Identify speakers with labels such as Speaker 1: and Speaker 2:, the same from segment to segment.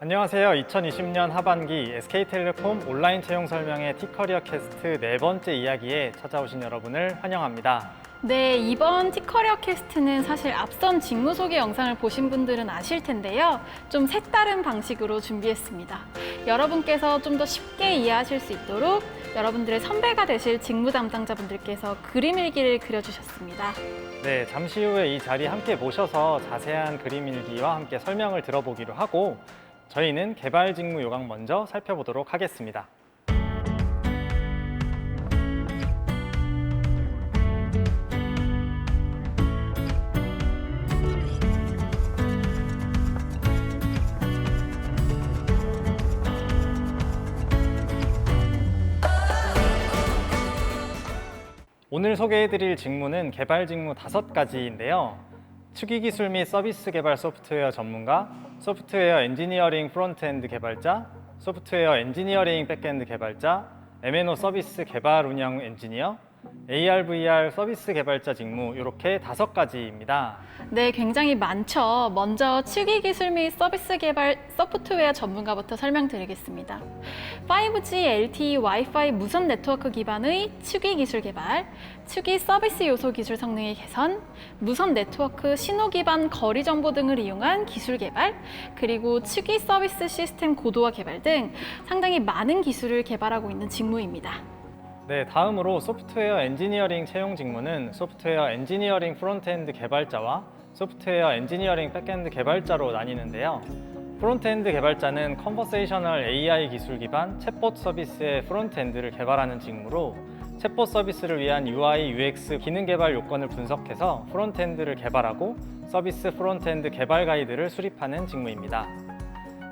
Speaker 1: 안녕하세요. 2020년 하반기 SK텔레콤 온라인 채용 설명회 티커리어 캐스트 네 번째 이야기에 찾아오신 여러분을 환영합니다.
Speaker 2: 네, 이번 티커리어 캐스트는 사실 앞선 직무 소개 영상을 보신 분들은 아실 텐데요. 좀 색다른 방식으로 준비했습니다. 여러분께서 좀 더 쉽게 이해하실 수 있도록 여러분들의 선배가 되실 직무 담당자분들께서 그림 일기를 그려주셨습니다.
Speaker 1: 네, 잠시 후에 이 자리 함께 모셔서 자세한 그림 일기와 함께 설명을 들어보기로 하고 저희는 개발 직무 요강 먼저 살펴보도록 하겠습니다. 오늘 소개해드릴 직무는 개발 직무 다섯 가지인데요. 추기 기술 및 서비스 개발 소프트웨어 전문가, 소프트웨어 엔지니어링 프론트엔드 개발자, 소프트웨어 엔지니어링 백엔드 개발자, M&O 서비스 개발 운영 엔지니어, AR, VR 서비스 개발자 직무 이렇게 다섯 가지입니다.
Speaker 2: 네, 굉장히 많죠. 먼저 추기 기술 및 서비스 개발 소프트웨어 전문가부터 설명드리겠습니다. 5G, LTE, Wi-Fi 무선 네트워크 기반의 추기 기술 개발, 추기 서비스 요소 기술 성능의 개선, 무선 네트워크 신호 기반 거리 정보 등을 이용한 기술 개발, 그리고 추기 서비스 시스템 고도화 개발 등 상당히 많은 기술을 개발하고 있는 직무입니다.
Speaker 1: 네, 다음으로 소프트웨어 엔지니어링 채용 직무는 소프트웨어 엔지니어링 프론트엔드 개발자와 소프트웨어 엔지니어링 백엔드 개발자로 나뉘는데요. 프론트엔드 개발자는 컨버세이셔널 AI 기술 기반 챗봇 서비스의 프론트엔드를 개발하는 직무로 챗봇 서비스를 위한 UI, UX 기능 개발 요건을 분석해서 프론트엔드를 개발하고 서비스 프론트엔드 개발 가이드를 수립하는 직무입니다.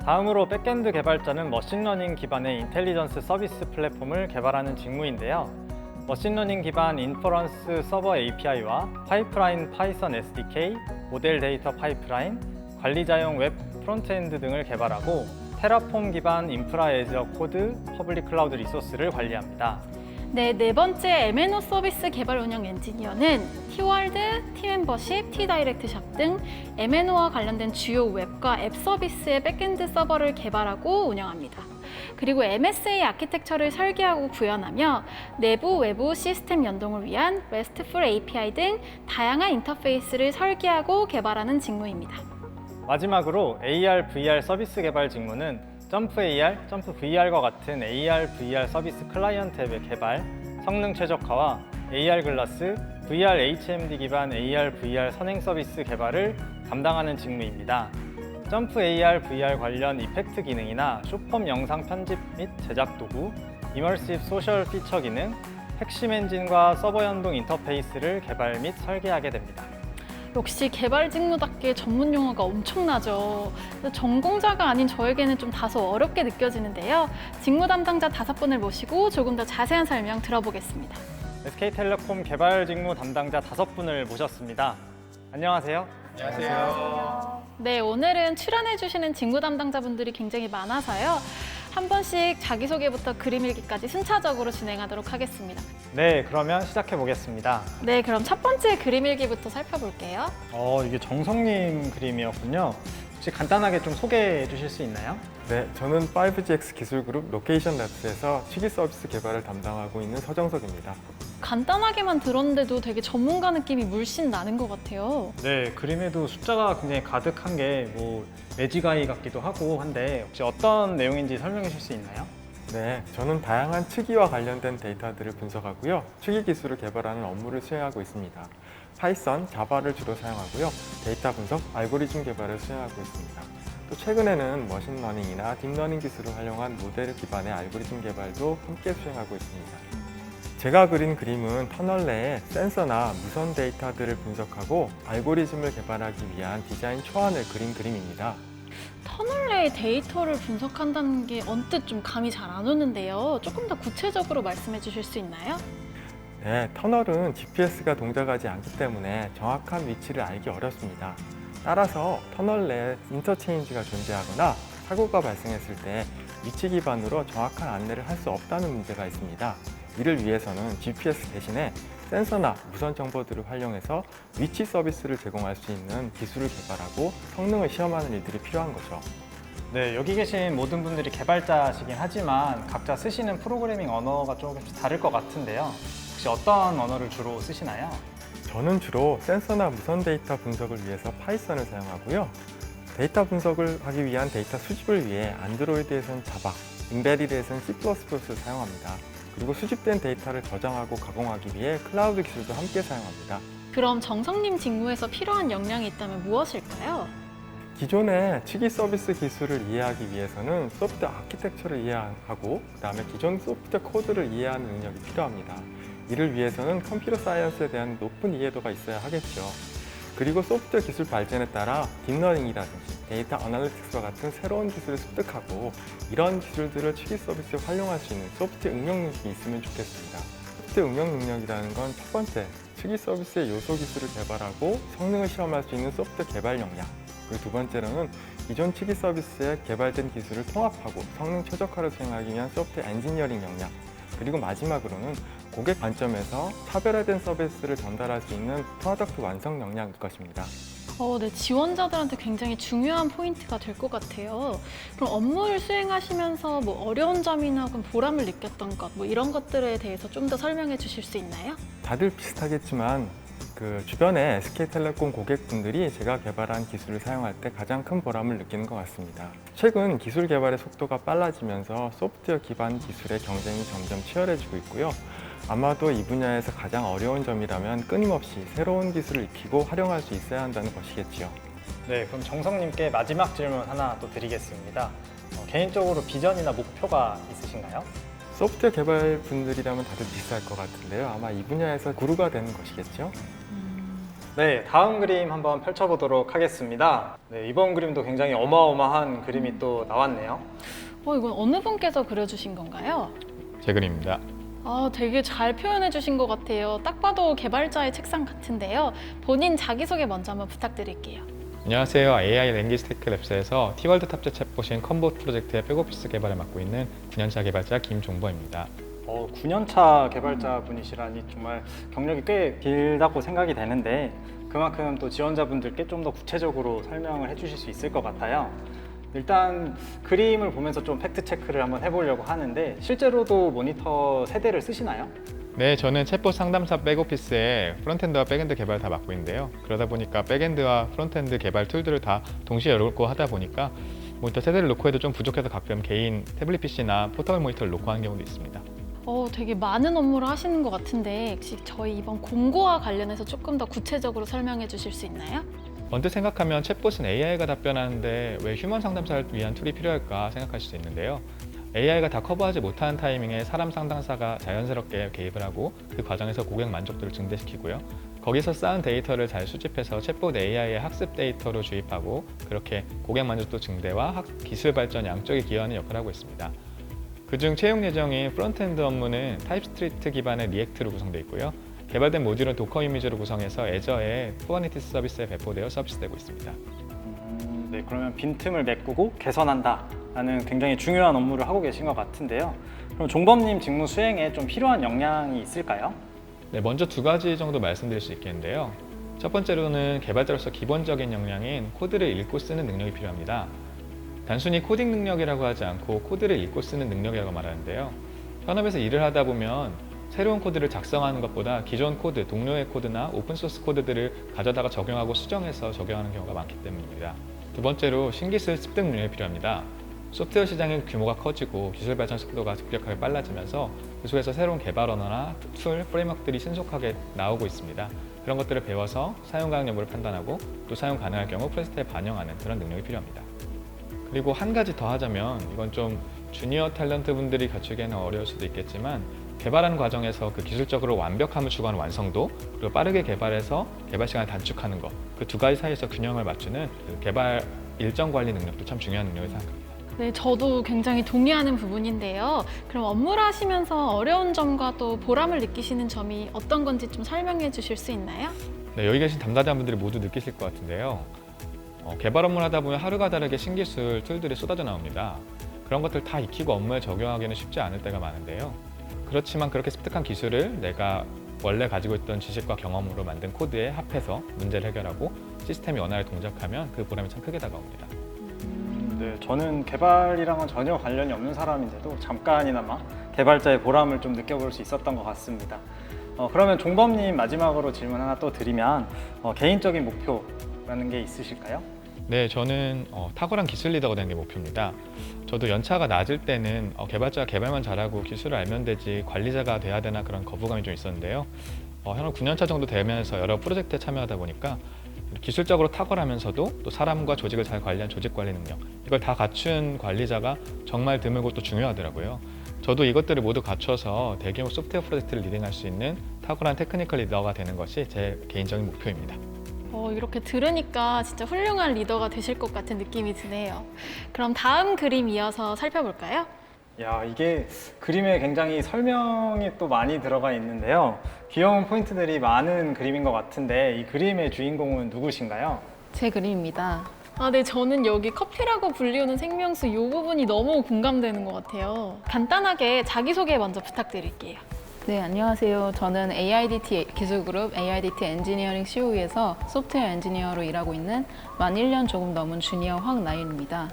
Speaker 1: 다음으로 백엔드 개발자는 머신러닝 기반의 인텔리전스 서비스 플랫폼을 개발하는 직무인데요. 머신러닝 기반 인퍼런스 서버 API와 파이프라인 파이썬 SDK, 모델 데이터 파이프라인, 관리자용 웹 프론트엔드 등을 개발하고 테라폼 기반 인프라 에저 코드, 퍼블릭 클라우드 리소스를 관리합니다.
Speaker 2: 네, 네 번째 M&O 서비스 개발 운영 엔지니어는 티월드, 티멤버십, 티다이렉트샵 등 M&O와 관련된 주요 웹과 앱 서비스의 백엔드 서버를 개발하고 운영합니다. 그리고 MSA 아키텍처를 설계하고 구현하며 내부 외부 시스템 연동을 위한 RESTful API 등 다양한 인터페이스를 설계하고 개발하는 직무입니다.
Speaker 1: 마지막으로 AR, VR 서비스 개발 직무는 점프 AR, 점프 VR과 같은 AR, VR 서비스 클라이언트 앱의 개발, 성능 최적화와 AR 글라스, VR HMD 기반 AR, VR 선행 서비스 개발을 담당하는 직무입니다. 점프 AR, VR 관련 이펙트 기능이나 쇼폼 영상 편집 및 제작 도구, 이머시브 소셜 피처 기능, 핵심 엔진과 서버 연동 인터페이스를 개발 및 설계하게 됩니다.
Speaker 2: 역시 개발 직무답게 전문 용어가 엄청나죠. 전공자가 아닌 저에게는 좀 다소 어렵게 느껴지는데요. 직무 담당자 다섯 분을 모시고 조금 더 자세한 설명 들어보겠습니다.
Speaker 1: SK텔레콤 개발 직무 담당자 다섯 분을 모셨습니다. 안녕하세요.
Speaker 2: 네, 오늘은 출연해 주시는 직무 담당자분들이 굉장히 많아서요. 한 번씩 자기소개부터 그림 일기까지 순차적으로 진행하도록 하겠습니다.
Speaker 1: 네, 그러면 시작해 보겠습니다.
Speaker 2: 네, 그럼 첫 번째 그림 일기부터 살펴볼게요.
Speaker 1: 어, 이게 정성님 그림이었군요. 혹시 간단하게 좀 소개해 주실 수 있나요?
Speaker 3: 네, 저는 5GX 기술그룹 로케이션 랩스에서 취기 서비스 개발을 담당하고 있는 서정석입니다.
Speaker 2: 간단하게만 들었는데도 되게 전문가 느낌이 물씬 나는 것 같아요.
Speaker 1: 네, 그림에도 숫자가 굉장히 가득한 게 뭐 매지가이 같기도 하고 한데 혹시 어떤 내용인지 설명해 주실 수 있나요?
Speaker 3: 네, 저는 다양한 취기와 관련된 데이터들을 분석하고요. 취기 기술을 개발하는 업무를 수행하고 있습니다. 파이썬, 자바를 주로 사용하고요. 데이터 분석, 알고리즘 개발을 수행하고 있습니다. 또 최근에는 머신러닝이나 딥러닝 기술을 활용한 모델 기반의 알고리즘 개발도 함께 수행하고 있습니다. 제가 그린 그림은 터널 내에 센서나 무선 데이터들을 분석하고 알고리즘을 개발하기 위한 디자인 초안을 그린 그림입니다.
Speaker 2: 터널 내의 데이터를 분석한다는 게 언뜻 좀 감이 잘 안 오는데요. 조금 더 구체적으로 말씀해 주실 수 있나요?
Speaker 3: 네, 터널은 GPS가 동작하지 않기 때문에 정확한 위치를 알기 어렵습니다. 따라서 터널 내에 인터체인지가 존재하거나 사고가 발생했을 때 위치 기반으로 정확한 안내를 할 수 없다는 문제가 있습니다. 이를 위해서는 GPS 대신에 센서나 무선 정보들을 활용해서 위치 서비스를 제공할 수 있는 기술을 개발하고 성능을 시험하는 일들이 필요한 거죠.
Speaker 1: 네, 여기 계신 모든 분들이 개발자시긴 하지만 각자 쓰시는 프로그래밍 언어가 조금씩 다를 것 같은데요. 혹시 어떤 언어를 주로 쓰시나요?
Speaker 3: 저는 주로 센서나 무선 데이터 분석을 위해서 파이썬을 사용하고요. 데이터 분석을 하기 위한 데이터 수집을 위해 안드로이드에서는 자바, 인베리드에서는 C++를 사용합니다. 그리고 수집된 데이터를 저장하고 가공하기 위해 클라우드 기술도 함께 사용합니다.
Speaker 2: 그럼 정성님 직무에서 필요한 역량이 있다면 무엇일까요?
Speaker 3: 기존의 치기 서비스 기술을 이해하기 위해서는 소프트 아키텍처를 이해하고 그다음에 기존 소프트 코드를 이해하는 능력이 필요합니다. 이를 위해서는 컴퓨터 사이언스에 대한 높은 이해도가 있어야 하겠죠. 그리고 소프트웨어 기술 발전에 따라 딥러닝이라든지 데이터 어널리틱스와 같은 새로운 기술을 습득하고 이런 기술들을 치기 서비스에 활용할 수 있는 소프트 응용 능력이 있으면 좋겠습니다. 소프트 응용 능력이라는 건 첫 번째, 치기 서비스의 요소 기술을 개발하고 성능을 시험할 수 있는 소프트 개발 역량. 그리고 두 번째로는 기존 치기 서비스에 개발된 기술을 통합하고 성능 최적화를 수행하기 위한 소프트 엔지니어링 역량. 그리고 마지막으로는 고객 관점에서 차별화된 서비스를 전달할 수 있는 프로덕트 완성 역량일 것입니다.
Speaker 2: 어, 네, 지원자들한테 굉장히 중요한 포인트가 될 것 같아요. 그럼 업무를 수행하시면서 뭐 어려운 점이나 혹은 보람을 느꼈던 것, 뭐 이런 것들에 대해서 좀 더 설명해 주실 수 있나요?
Speaker 3: 다들 비슷하겠지만 그 주변의 SK텔레콤 고객분들이 제가 개발한 기술을 사용할 때 가장 큰 보람을 느끼는 것 같습니다. 최근 기술 개발의 속도가 빨라지면서 소프트웨어 기반 기술의 경쟁이 점점 치열해지고 있고요. 아마도 이 분야에서 가장 어려운 점이라면 끊임없이 새로운 기술을 익히고 활용할 수 있어야 한다는 것이겠지요.
Speaker 1: 네, 그럼 정성님께 마지막 질문 하나 또 드리겠습니다. 어, 개인적으로 비전이나 목표가 있으신가요?
Speaker 3: 소프트웨어 개발 분들이라면 다들 비슷할 것 같은데요. 아마 이 분야에서 구루가 되는 것이겠죠.
Speaker 1: 네, 다음 그림 한번 펼쳐보도록 하겠습니다. 네, 이번 그림도 굉장히 어마어마한 그림이 또 나왔네요.
Speaker 2: 어, 이건 어느 분께서 그려주신 건가요?
Speaker 4: 제 그림입니다.
Speaker 2: 아, 되게 잘 표현해 주신 것 같아요. 딱 봐도 개발자의 책상 같은데요. 본인 자기소개 먼저 한번 부탁드릴게요.
Speaker 4: 안녕하세요. AI 랭귀지 테크 랩스에서 티월드 탑재 챗봇인 컴보 프로젝트의 백오피스 개발을 맡고 있는 9년차 개발자 김종보입니다.
Speaker 1: 어, 9년차 개발자 분이시라니 정말 경력이 꽤 길다고 생각이 되는데 그만큼 또 지원자분들께 좀 더 구체적으로 설명을 해주실 수 있을 것 같아요. 일단 그림을 보면서 좀 팩트 체크를 한번 해보려고 하는데 실제로도 모니터 세대를 쓰시나요?
Speaker 4: 네, 저는 챗봇 상담사 백오피스에 프론트엔드와 백엔드 개발 다 맡고 있는데요. 그러다 보니까 백엔드와 프론트엔드 개발 툴들을 다 동시에 열고 하다 보니까 모니터 세대를 놓고 해도 좀 부족해서 가끔 개인 태블릿 PC나 포터블 모니터를 놓고 하는 경우도 있습니다.
Speaker 2: 어, 되게 많은 업무를 하시는 것 같은데 혹시 저희 이번 공고와 관련해서 조금 더 구체적으로 설명해 주실 수 있나요?
Speaker 4: 언뜻 생각하면 챗봇은 AI가 답변하는데 왜 휴먼 상담사를 위한 툴이 필요할까 생각하실 수 있는데요. AI가 다 커버하지 못하는 타이밍에 사람 상담사가 자연스럽게 개입을 하고 그 과정에서 고객 만족도를 증대시키고요. 거기서 쌓은 데이터를 잘 수집해서 챗봇 AI의 학습 데이터로 주입하고 그렇게 고객 만족도 증대와 학- 기술 발전 양쪽에 기여하는 역할을 하고 있습니다. 그중 채용 예정인 프론트엔드 업무는 타입스크립트 기반의 리액트로 구성되어 있고요. 개발된 모듈은 도커 이미지로 구성해서 애저의 쿠버네티스 서비스에 배포되어 서비스되고 있습니다.
Speaker 1: 음, 네, 그러면 빈틈을 메꾸고 개선한다라는 굉장히 중요한 업무를 하고 계신 것 같은데요. 그럼 종범님 직무 수행에 좀 필요한 역량이 있을까요?
Speaker 4: 네, 먼저 두 가지 정도 말씀드릴 수 있겠는데요. 첫 번째로는 개발자로서 기본적인 역량인 코드를 읽고 쓰는 능력이 필요합니다. 단순히 코딩 능력이라고 하지 않고 코드를 읽고 쓰는 능력이라고 말하는데요. 현업에서 일을 하다 보면 새로운 코드를 작성하는 것보다 기존 코드, 동료의 코드나 오픈소스 코드들을 가져다가 적용하고 수정해서 적용하는 경우가 많기 때문입니다. 두 번째로 신기술 습득 능력이 필요합니다. 소프트웨어 시장의 규모가 커지고 기술 발전 속도가 급격하게 빨라지면서 그 속에서 새로운 개발 언어나 툴, 프레임워크들이 신속하게 나오고 있습니다. 그런 것들을 배워서 사용 가능 여부를 판단하고 또 사용 가능할 경우 프로젝트에 반영하는 그런 능력이 필요합니다. 그리고 한 가지 더 하자면 이건 좀 주니어 탤런트 분들이 갖추기에는 어려울 수도 있겠지만 개발하는 과정에서 그 기술적으로 완벽함을 추구하는 완성도 그리고 빠르게 개발해서 개발 시간을 단축하는 것 그 두 가지 사이에서 균형을 맞추는 그 개발 일정 관리 능력도 참 중요한 능력이라고 생각합니다.
Speaker 2: 네, 저도 굉장히 동의하는 부분인데요. 그럼 업무를 하시면서 어려운 점과 또 보람을 느끼시는 점이 어떤 건지 좀 설명해 주실 수 있나요?
Speaker 4: 네, 여기 계신 담당자분들이 모두 느끼실 것 같은데요. 어, 개발 업무를 하다 보면 하루가 다르게 신기술 툴들이 쏟아져 나옵니다. 그런 것들 다 익히고 업무에 적용하기는 쉽지 않을 때가 많은데요. 그렇지만 그렇게 습득한 기술을 내가 원래 가지고 있던 지식과 경험으로 만든 코드에 합해서 문제를 해결하고 시스템이 원활히 동작하면 그 보람이 참 크게 다가옵니다.
Speaker 1: 네, 저는 개발이랑은 전혀 관련이 없는 사람인데도 잠깐이나마 개발자의 보람을 좀 느껴볼 수 있었던 것 같습니다. 어, 그러면 종범님 마지막으로 질문 하나 또 드리면 어, 개인적인 목표라는 게 있으실까요?
Speaker 4: 네, 저는 어, 탁월한 기술 리더가 되는 게 목표입니다. 저도 연차가 낮을 때는 어, 개발자가 개발만 잘하고 기술을 알면 되지 관리자가 돼야 되나 그런 거부감이 좀 있었는데요. 어, 현업 9년차 정도 되면서 여러 프로젝트에 참여하다 보니까 기술적으로 탁월하면서도 또 사람과 조직을 잘 관리한 조직 관리 능력 이걸 다 갖춘 관리자가 정말 드물고 또 중요하더라고요. 저도 이것들을 모두 갖춰서 대규모 소프트웨어 프로젝트를 리딩할 수 있는 탁월한 테크니컬 리더가 되는 것이 제 개인적인 목표입니다.
Speaker 2: 어, 이렇게 들으니까 진짜 훌륭한 리더가 되실 것 같은 느낌이 드네요. 그럼 다음 그림 이어서 살펴볼까요?
Speaker 1: 야, 이게 그림에 굉장히 설명이 또 많이 들어가 있는데요. 귀여운 포인트들이 많은 그림인 것 같은데 이 그림의 주인공은 누구신가요?
Speaker 5: 제 그림입니다.
Speaker 2: 아, 네, 저는 여기 커피라고 불리우는 생명수 이 부분이 너무 공감되는 것 같아요. 간단하게 자기소개 먼저 부탁드릴게요.
Speaker 5: 네, 안녕하세요. 저는 AIDT 기술그룹 AIDT 엔지니어링 COE에서 소프트웨어 엔지니어로 일하고 있는 만 1년 조금 넘은 주니어 황나윤입니다.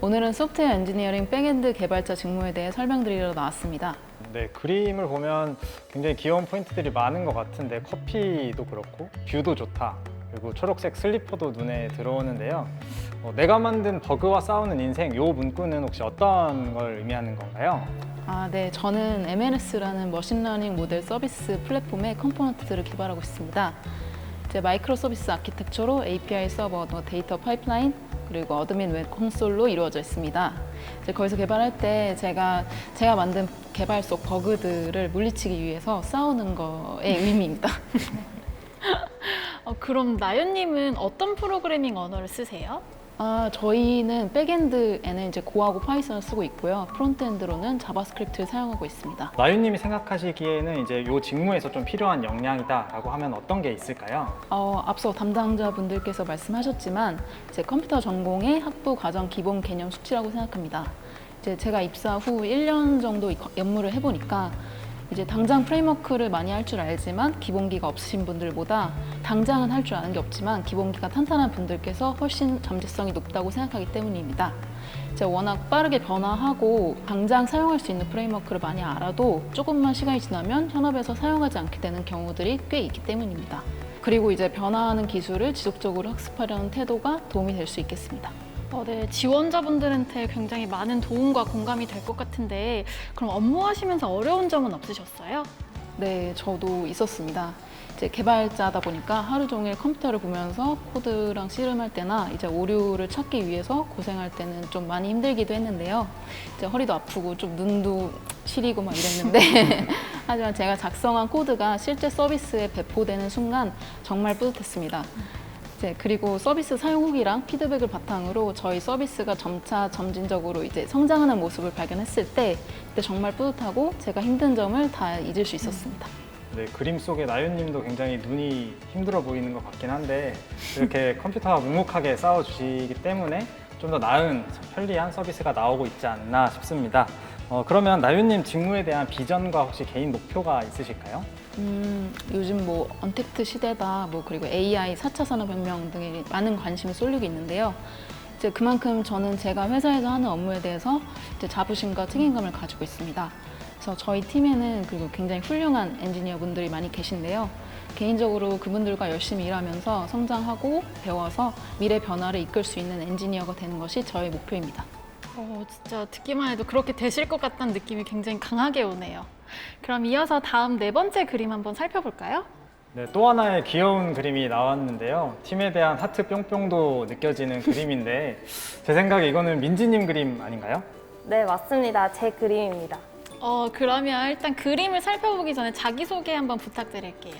Speaker 5: 오늘은 소프트웨어 엔지니어링 백엔드 개발자 직무에 대해 설명드리러 나왔습니다.
Speaker 1: 네, 그림을 보면 굉장히 귀여운 포인트들이 많은 것 같은데 커피도 그렇고 뷰도 좋다. 그리고 초록색 슬리퍼도 눈에 들어오는데요. 어, 내가 만든 버그와 싸우는 인생 요 문구는 혹시 어떤 걸 의미하는 건가요?
Speaker 5: 아, 네. 저는 MLS라는 머신러닝 모델 서비스 플랫폼의 컴포넌트들을 개발하고 있습니다. 이제 마이크로 서비스 아키텍처로 API 서버, 뭐 데이터 파이프라인, 그리고 어드민 웹 콘솔로 이루어져 있습니다. 이제 거기서 개발할 때 제가 제가 만든 개발 속 버그들을 물리치기 위해서 싸우는 거의 의미입니다.
Speaker 2: 어, 그럼 나연님은 어떤 프로그래밍 언어를 쓰세요?
Speaker 5: 아, 저희는 백엔드에는 이제 고하고 파이썬을 쓰고 있고요. 프론트엔드로는 자바스크립트를 사용하고 있습니다.
Speaker 1: 나윤님이 생각하시기에는 이제 요 직무에서 좀 필요한 역량이다라고 하면 어떤 게 있을까요?
Speaker 5: 어, 앞서 담당자분들께서 말씀하셨지만 제 컴퓨터 전공의 학부 과정 기본 개념 숙지라고 생각합니다. 이제 제가 입사 후 1년 정도 이- 업무를 해보니까 이제 당장 프레임워크를 많이 할 줄 알지만 기본기가 없으신 분들보다 당장은 할 줄 아는 게 없지만 기본기가 탄탄한 분들께서 훨씬 잠재성이 높다고 생각하기 때문입니다. 이제 워낙 빠르게 변화하고 당장 사용할 수 있는 프레임워크를 많이 알아도 조금만 시간이 지나면 현업에서 사용하지 않게 되는 경우들이 꽤 있기 때문입니다. 그리고 이제 변화하는 기술을 지속적으로 학습하려는 태도가 도움이 될 수 있겠습니다.
Speaker 2: 어, 네, 지원자분들한테 굉장히 많은 도움과 공감이 될 것 같은데 그럼 업무하시면서 어려운 점은 없으셨어요?
Speaker 5: 네, 저도 있었습니다. 이제 개발자다 보니까 하루 종일 컴퓨터를 보면서 코드랑 씨름할 때나 이제 오류를 찾기 위해서 고생할 때는 좀 많이 힘들기도 했는데요. 이제 허리도 아프고 좀 눈도 시리고 막 이랬는데 하지만 제가 작성한 코드가 실제 서비스에 배포되는 순간 정말 뿌듯했습니다. 이제 그리고 서비스 사용 후기랑 피드백을 바탕으로 저희 서비스가 점차 점진적으로 이제 성장하는 모습을 발견했을 때 그때 정말 뿌듯하고 제가 힘든 점을 다 잊을 수 있었습니다.
Speaker 1: 네, 그림 속의 나윤님도 굉장히 눈이 힘들어 보이는 것 같긴 한데 이렇게 컴퓨터와 묵묵하게 싸워주시기 때문에 좀 더 나은 편리한 서비스가 나오고 있지 않나 싶습니다. 어, 그러면 나윤님 직무에 대한 비전과 혹시 개인 목표가 있으실까요?
Speaker 5: 음, 요즘 뭐 언택트 시대다, 뭐 그리고 AI 4차 산업혁명 등에 많은 관심이 쏠리고 있는데요. 이제 그만큼 저는 제가 회사에서 하는 업무에 대해서 이제 자부심과 책임감을 가지고 있습니다. 그래서 저희 팀에는 그리고 굉장히 훌륭한 엔지니어 분들이 많이 계신데요. 개인적으로 그분들과 열심히 일하면서 성장하고 배워서 미래 변화를 이끌 수 있는 엔지니어가 되는 것이 저의 목표입니다.
Speaker 2: 어, 진짜 듣기만 해도 그렇게 되실 것 같다는 느낌이 굉장히 강하게 오네요. 그럼 이어서 다음 네 번째 그림 한번 살펴볼까요?
Speaker 1: 네, 또 하나의 귀여운 그림이 나왔는데요. 팀에 대한 하트 뿅뿅도 느껴지는 그림인데 제 생각에 이거는 민지님 그림 아닌가요?
Speaker 6: 네, 맞습니다. 제 그림입니다.
Speaker 2: 어, 그러면 일단 그림을 살펴보기 전에 자기소개 한번 부탁드릴게요.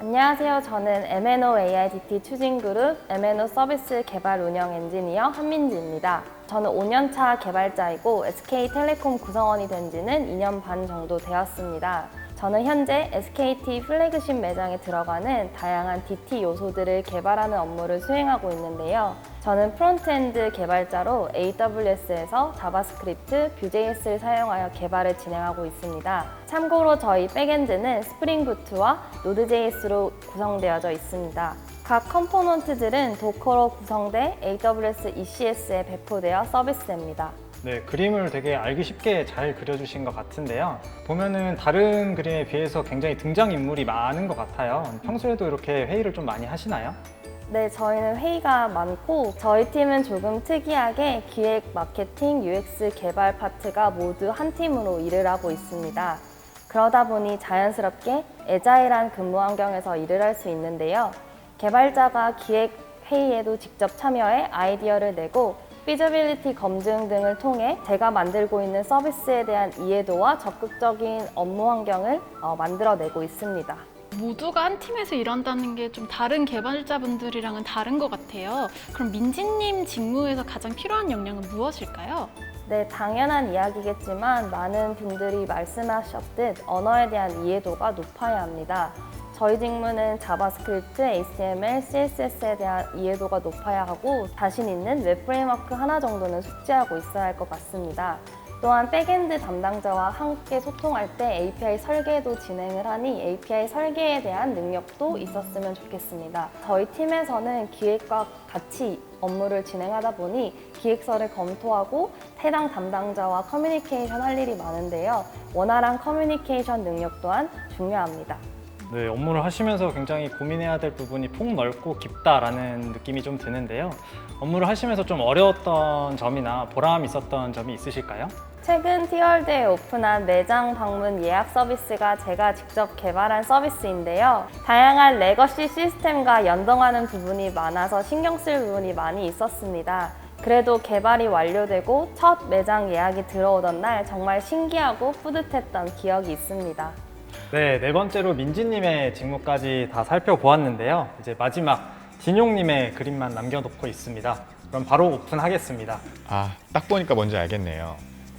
Speaker 6: 안녕하세요. 저는 MNO AIDT 추진그룹 MNO 서비스 개발 운영 엔지니어 한민지입니다. 저는 5년차 개발자이고 SK텔레콤 구성원이 된 지는 2년 반 정도 되었습니다. 저는 현재 SKT 플래그십 매장에 들어가는 다양한 DT 요소들을 개발하는 업무를 수행하고 있는데요. 저는 프론트엔드 개발자로 AWS에서 자바스크립트, Vue.js를 사용하여 개발을 진행하고 있습니다. 참고로 저희 백엔드는 스프링부트와 노드.js로 구성되어져 있습니다. 각 컴포넌트들은 도커로 구성돼 AWS ECS에 배포되어 서비스됩니다.
Speaker 1: 네, 그림을 되게 알기 쉽게 잘 그려주신 것 같은데요. 보면은 다른 그림에 비해서 굉장히 등장인물이 많은 것 같아요. 평소에도 이렇게 회의를 좀 많이 하시나요?
Speaker 6: 네, 저희는 회의가 많고 저희 팀은 조금 특이하게 기획, 마케팅, UX 개발 파트가 모두 한 팀으로 일을 하고 있습니다. 그러다 보니 자연스럽게 에자일한 근무 환경에서 일을 할 수 있는데요. 개발자가 기획 회의에도 직접 참여해 아이디어를 내고 피저빌리티 검증 등을 통해 제가 만들고 있는 서비스에 대한 이해도와 적극적인 업무 환경을 어, 만들어내고 있습니다.
Speaker 2: 모두가 한 팀에서 일한다는 게 좀 다른 개발자분들이랑은 다른 것 같아요. 그럼 민지님 직무에서 가장 필요한 역량은 무엇일까요?
Speaker 6: 네, 당연한 이야기겠지만 많은 분들이 말씀하셨듯 언어에 대한 이해도가 높아야 합니다. 저희 직무는 자바스크립트, HTML, CSS에 대한 이해도가 높아야 하고 자신 있는 웹 프레임워크 하나 정도는 숙지하고 있어야 할 것 같습니다. 또한 백엔드 담당자와 함께 소통할 때 API 설계도 진행을 하니 API 설계에 대한 능력도 있었으면 좋겠습니다. 저희 팀에서는 기획과 같이 업무를 진행하다 보니 기획서를 검토하고 해당 담당자와 커뮤니케이션 할 일이 많은데요. 원활한 커뮤니케이션 능력 또한 중요합니다.
Speaker 1: 네, 업무를 하시면서 굉장히 고민해야 될 부분이 폭넓고 깊다라는 느낌이 좀 드는데요. 업무를 하시면서 좀 어려웠던 점이나 보람 있었던 점이 있으실까요?
Speaker 6: 최근 티월드에 오픈한 매장 방문 예약 서비스가 제가 직접 개발한 서비스인데요. 다양한 레거시 시스템과 연동하는 부분이 많아서 신경 쓸 부분이 많이 있었습니다. 그래도 개발이 완료되고 첫 매장 예약이 들어오던 날 정말 신기하고 뿌듯했던 기억이 있습니다.
Speaker 1: 네, 네 번째로 민지님의 직무까지 다 살펴보았는데요. 이제 마지막 진용님의 그림만 남겨놓고 있습니다. 그럼 바로 오픈하겠습니다.
Speaker 4: 아, 딱 보니까 뭔지 알겠네요.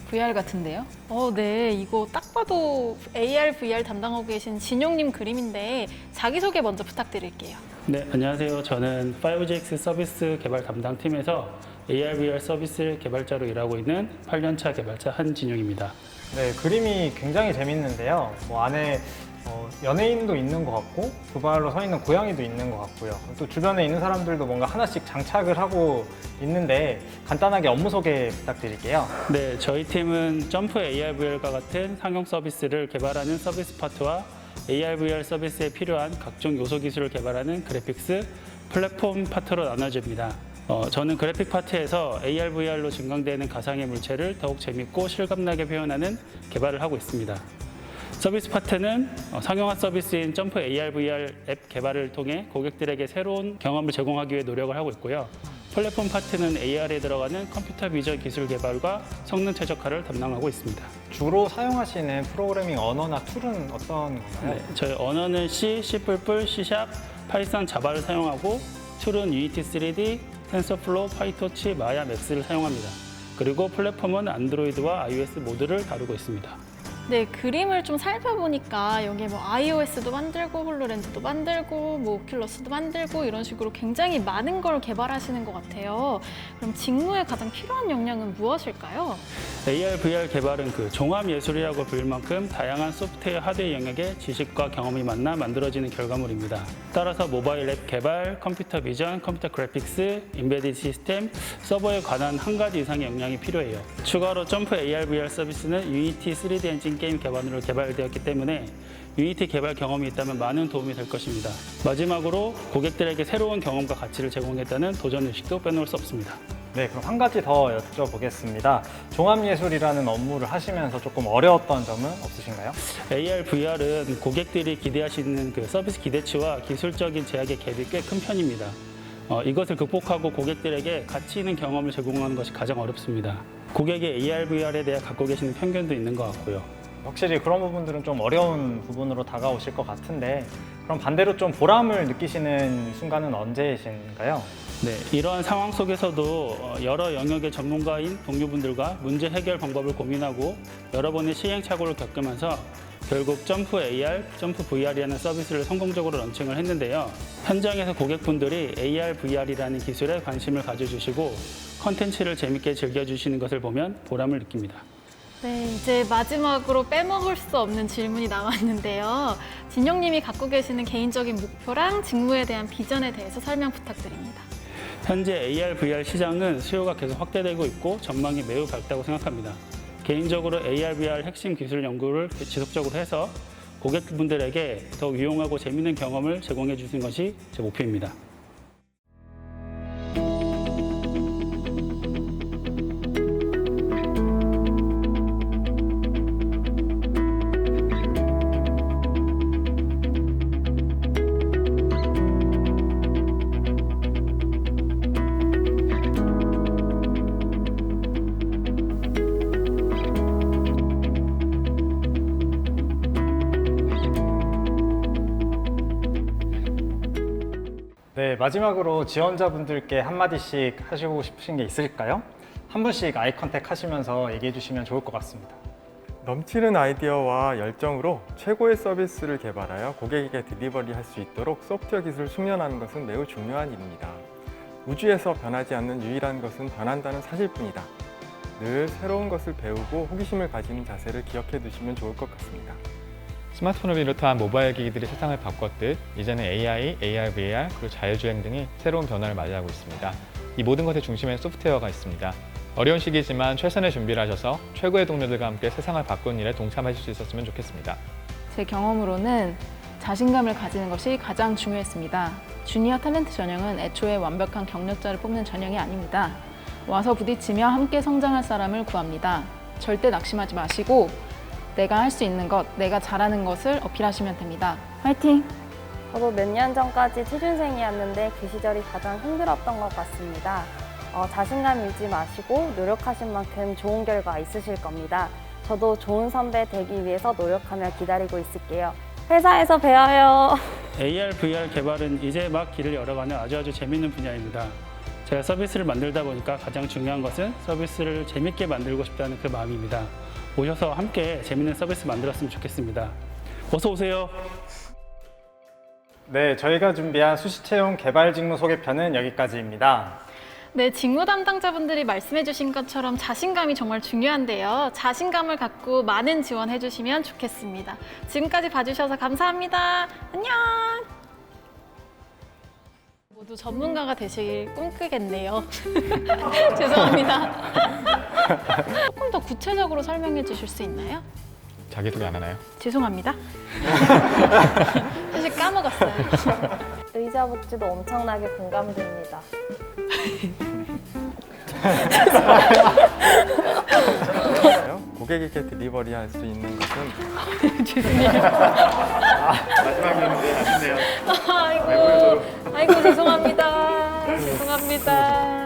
Speaker 5: VR 같은데요?
Speaker 2: 어, 네. 이거 딱 봐도 AR, VR 담당하고 계신 진용님 그림인데 자기소개 먼저 부탁드릴게요.
Speaker 7: 네, 안녕하세요. 저는 5GX 서비스 개발 담당팀에서 AR, VR 서비스 개발자로 일하고 있는 8년차 개발자 한진용입니다.
Speaker 1: 네, 그림이 굉장히 재밌는데요. 뭐 안에 어, 연예인도 있는 것 같고 두 발로 서 있는 고양이도 있는 것 같고요. 또 주변에 있는 사람들도 뭔가 하나씩 장착을 하고 있는데 간단하게 업무 소개 부탁드릴게요.
Speaker 7: 네, 저희 팀은 점프 AR, VR과 같은 상용 서비스를 개발하는 서비스 파트와 AR, VR 서비스에 필요한 각종 요소 기술을 개발하는 그래픽스 플랫폼 파트로 나눠집니다. 어, 저는 그래픽 파트에서 AR, VR로 증강되는 가상의 물체를 더욱 재밌고 실감나게 표현하는 개발을 하고 있습니다. 서비스 파트는 어, 상용화 서비스인 점프 AR, VR 앱 개발을 통해 고객들에게 새로운 경험을 제공하기 위해 노력을 하고 있고요. 플랫폼 파트는 AR에 들어가는 컴퓨터 비전 기술 개발과 성능 최적화를 담당하고 있습니다.
Speaker 1: 주로 사용하시는 프로그래밍 언어나 툴은 어떤 건가요?
Speaker 7: 네, 저희 언어는 C, C++, C#, 파이썬, 자바를 사용하고 툴은 Unity 3D, 텐서플로우, 파이토치, 마야, 맥스를 사용합니다. 그리고 플랫폼은 안드로이드와 iOS 모두를 다루고 있습니다.
Speaker 2: 네, 그림을 좀 살펴보니까 여기 뭐 iOS도 만들고 홀로렌즈도 만들고 뭐 오큘러스도 만들고 이런 식으로 굉장히 많은 걸 개발하시는 것 같아요. 그럼 직무에 가장 필요한 역량은 무엇일까요?
Speaker 7: AR, VR 개발은 그 종합 예술이라고 불릴 만큼 다양한 소프트웨어 하드웨어 영역의 지식과 경험이 만나 만들어지는 결과물입니다. 따라서 모바일 앱 개발, 컴퓨터 비전, 컴퓨터 그래픽스, 인베디드 시스템, 서버에 관한 한 가지 이상의 역량이 필요해요. 추가로 점프 AR, VR 서비스는 유니티 3D 엔진 게임 개발으로 개발되었기 때문에 유니티 개발 경험이 있다면 많은 도움이 될 것입니다. 마지막으로 고객들에게 새로운 경험과 가치를 제공했다는 도전 의식도 빼놓을 수 없습니다.
Speaker 1: 네, 그럼 한 가지 더 여쭤보겠습니다. 종합예술이라는 업무를 하시면서 조금 어려웠던 점은 없으신가요?
Speaker 7: AR, VR은 고객들이 기대하시는 그 서비스 기대치와 기술적인 제약의 갭이 꽤 큰 편입니다. 어, 이것을 극복하고 고객들에게 가치 있는 경험을 제공하는 것이 가장 어렵습니다. 고객의 AR, VR에 대해 갖고 계시는 편견도 있는 것 같고요.
Speaker 1: 확실히 그런 부분들은 좀 어려운 부분으로 다가오실 것 같은데 그럼 반대로 좀 보람을 느끼시는 순간은 언제이신가요?
Speaker 7: 네, 이러한 상황 속에서도 어, 여러 영역의 전문가인 동료분들과 문제 해결 방법을 고민하고 여러 번의 시행착오를 겪으면서 결국 점프 AR, 점프 VR이라는 서비스를 성공적으로 런칭을 했는데요. 현장에서 고객분들이 AR, VR이라는 기술에 관심을 가져주시고 컨텐츠를 재밌게 즐겨주시는 것을 보면 보람을 느낍니다.
Speaker 2: 네, 이제 마지막으로 빼먹을 수 없는 질문이 남았는데요. 진영님이 갖고 계시는 개인적인 목표랑 직무에 대한 비전에 대해서 설명 부탁드립니다.
Speaker 7: 현재 AR, VR 시장은 수요가 계속 확대되고 있고 전망이 매우 밝다고 생각합니다. 개인적으로 AR, VR 핵심 기술 연구를 지속적으로 해서 고객분들에게 더 유용하고 재밌는 경험을 제공해 주시는 것이 제 목표입니다.
Speaker 1: 마지막으로 지원자분들께 한마디씩 하시고 싶으신 게 있을까요? 한 분씩 아이 컨택 하시면서 얘기해 주시면 좋을 것 같습니다.
Speaker 3: 넘치는 아이디어와 열정으로 최고의 서비스를 개발하여 고객에게 딜리버리 할 수 있도록 소프트웨어 기술을 숙련하는 것은 매우 중요한 일입니다. 우주에서 변하지 않는 유일한 것은 변한다는 사실뿐이다. 늘 새로운 것을 배우고 호기심을 가지는 자세를 기억해 두시면 좋을 것 같습니다.
Speaker 4: 스마트폰을 비롯한 모바일 기기들이 세상을 바꿨듯 이제는 AI, AR, VR, 그리고 자율주행 등이 새로운 변화를 맞이하고 있습니다. 이 모든 것의 중심에 소프트웨어가 있습니다. 어려운 시기지만 최선의 준비를 하셔서 최고의 동료들과 함께 세상을 바꾸는 일에 동참하실 수 있었으면 좋겠습니다.
Speaker 5: 제 경험으로는 자신감을 가지는 것이 가장 중요했습니다. 주니어 탤런트 전형은 애초에 완벽한 경력자를 뽑는 전형이 아닙니다. 와서 부딪히며 함께 성장할 사람을 구합니다. 절대 낙심하지 마시고 내가 할 수 있는 것, 내가 잘하는 것을 어필하시면 됩니다. 화이팅!
Speaker 6: 저도 몇 년 전까지 취준생이었는데 그 시절이 가장 힘들었던 것 같습니다. 어, 자신감 잃지 마시고 노력하신 만큼 좋은 결과 있으실 겁니다. 저도 좋은 선배 되기 위해서 노력하며 기다리고 있을게요. 회사에서 뵈어요.
Speaker 7: AR, VR 개발은 이제 막 길을 열어가는 아주 아주 재밌는 분야입니다. 제가 서비스를 만들다 보니까 가장 중요한 것은 서비스를 재밌게 만들고 싶다는 그 마음입니다. 오셔서 함께 재밌는 서비스 만들었으면 좋겠습니다. 어서 오세요.
Speaker 1: 네, 저희가 준비한 수시 채용 개발 직무 소개편은 여기까지입니다.
Speaker 2: 네, 직무 담당자분들이 말씀해 주신 것처럼 자신감이 정말 중요한데요. 자신감을 갖고 많은 지원해 주시면 좋겠습니다. 지금까지 봐주셔서 감사합니다. 안녕! 모두 전문가가 되시길 꿈꾸겠네요. 죄송합니다. 조금 더 구체적으로 설명해 주실 수 있나요?
Speaker 4: 자기소개 안 하나요?
Speaker 2: 죄송합니다. 사실 까먹었어요.
Speaker 6: 의자 복지도 엄청나게 공감됩니다.
Speaker 3: 고객에게 딜리버리할 수 있는 것은
Speaker 2: 죄송해요. 아, 마지막 연대 아쉽네요. 아이고, 아이고 죄송합니다. 죄송합니다.